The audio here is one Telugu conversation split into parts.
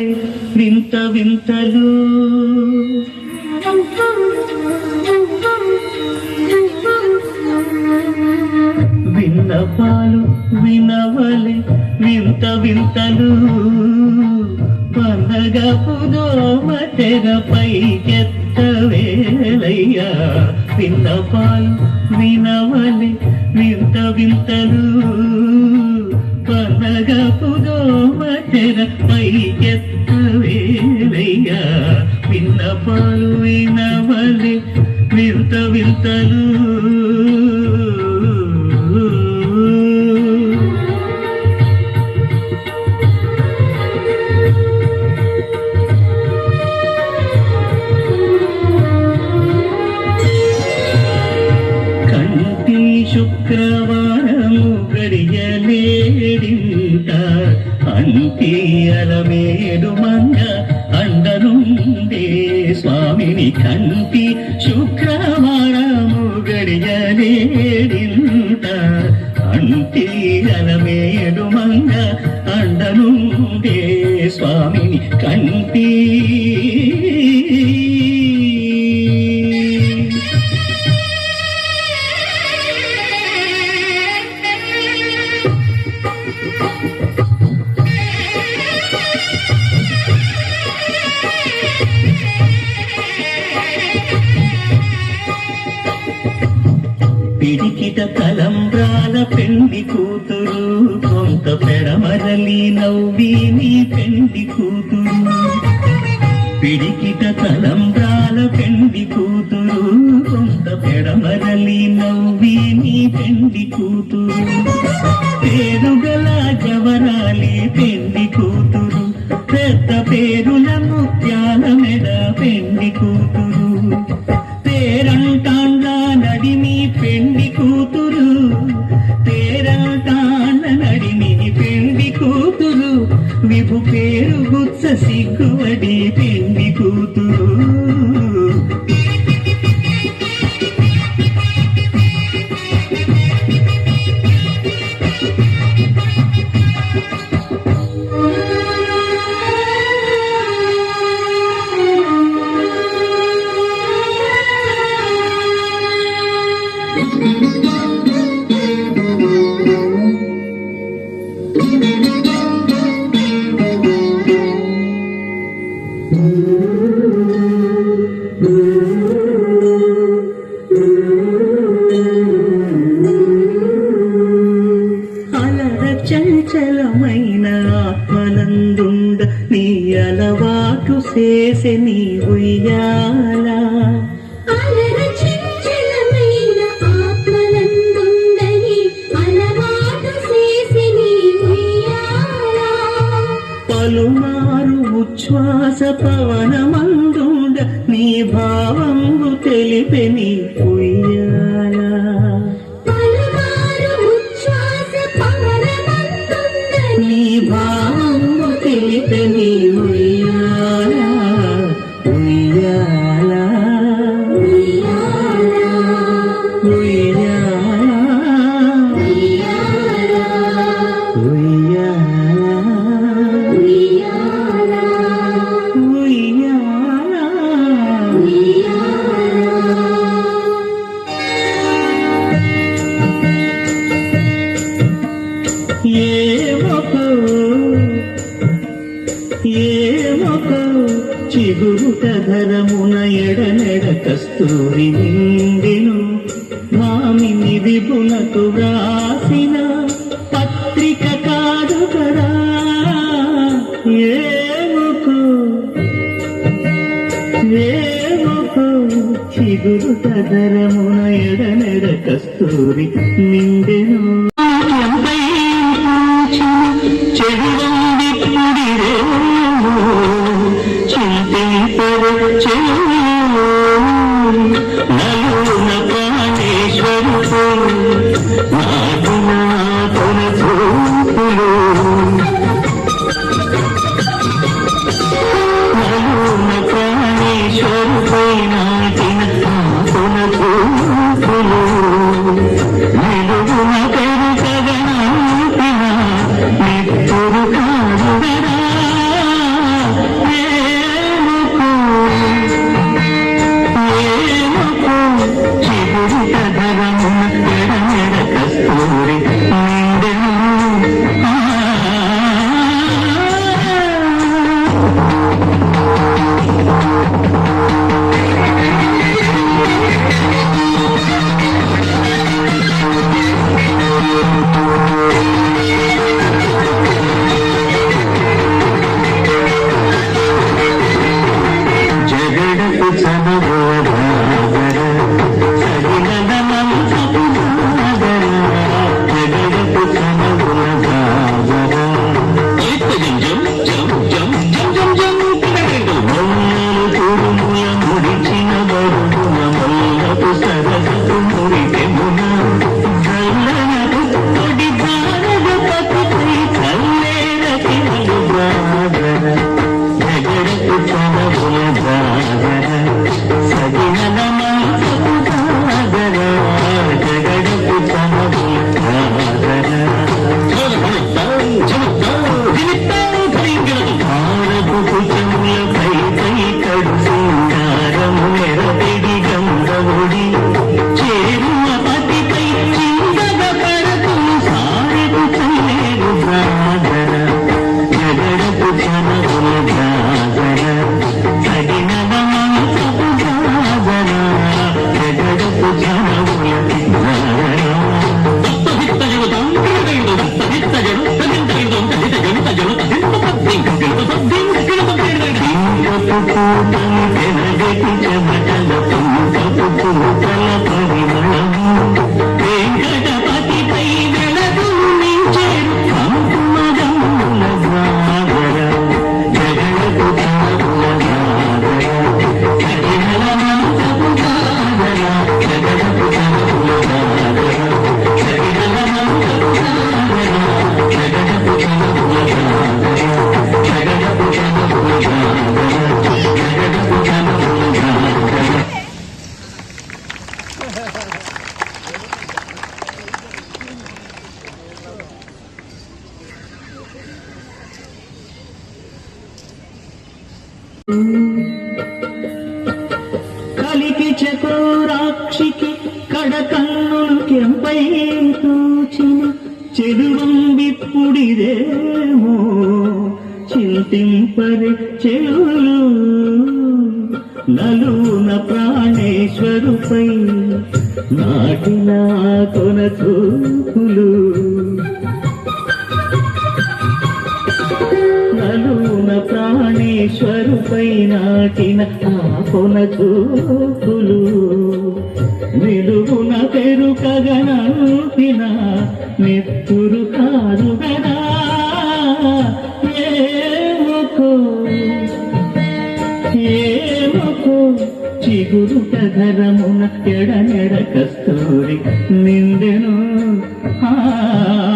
వింత వింతలు. విన్నపాలు వినవలే వింత వింతలు. పండగపుదోమ తెరపై ఎత్తవేలయ్యా విన్నపాలు వినవలే వింత వింతలు. పండగపుదోమ తెరపై ఎత్తవేలయ్యా విన్నపాలు వినవలే వింత వింతలు అలమేడు మంగ అందరుండే స్వామిని కంటి శుక్రవారము గడియలేడింత అంతి అలమేడు మంగ అందరుండే స్వామిని కంటి పేరులను నీ అలవాటు చేసే నీ ఉయ్యాల. పలుమారు ఉచ్ఛ్వాస పవనమందుండ నీ భావంబు తెలిపే నీ ఉయ్యాల ఏమొకో చిగురుట ధరమున ఎడనెడ కస్తూరి నిండెను. మామిని విపునకు వ్రాసిన పత్రిక కాదు కదా. ఏమొకో ఏమొకో చిగురుట ధరమున ఎడనెడ కస్తూరి నిండెను. Hãy subscribe కడ కన్నులు కెంపై తూచిన చెడుంబిప్పుడిదేమో చింతింపరి చెవులు నలున ప్రాణేశ్వరుపై నాటిన కొన చూపులు. నలున ప్రాణేశ్వరుపై నాటిన ఆ కొన చూపులు. వెలుగున తెరుకగనూపిన నిత్తురు కారుగనా ఏముకు? ఏముకు? చిగురు కగరమున ఎడనెడ కస్తూరి నిందెను. ఆ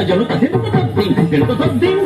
జలుత జలుత దింప తప్పి జలుత దింప